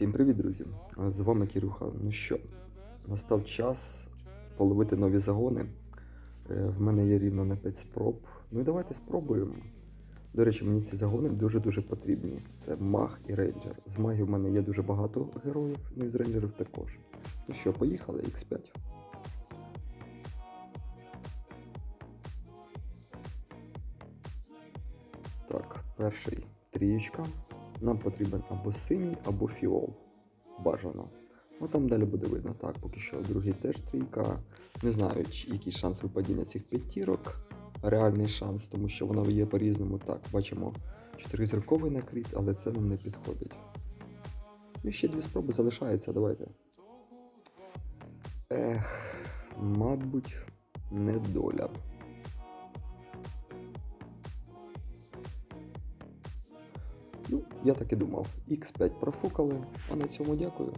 Всім привіт, друзі! З вами Кірюха. Ну що, настав час половити нові загони. Е, В мене є рівно на 5 спроб. Ну і давайте спробуємо. До речі, мені ці загони дуже-дуже потрібні. Це маг і рейнджер. З магів в мене є дуже багато героїв, ну і з рейнджерів також. Ну що, поїхали, X5. Так, перший трієчка. Нам потрібен або синій, або фіол. Бажано. Ну там далі буде видно. Так, поки що другий теж трійка. Не знаю, який шанс випадіння цих п'ятірок. Реальний шанс, тому що воно є по-різному. Так, бачимо чотиризірковий накрит, але це нам не підходить. Ну і ще дві спроби залишаються, давайте. Ех, мабуть, не доля. Ну, я так і думав. X5 профукали, а на цьому дякую.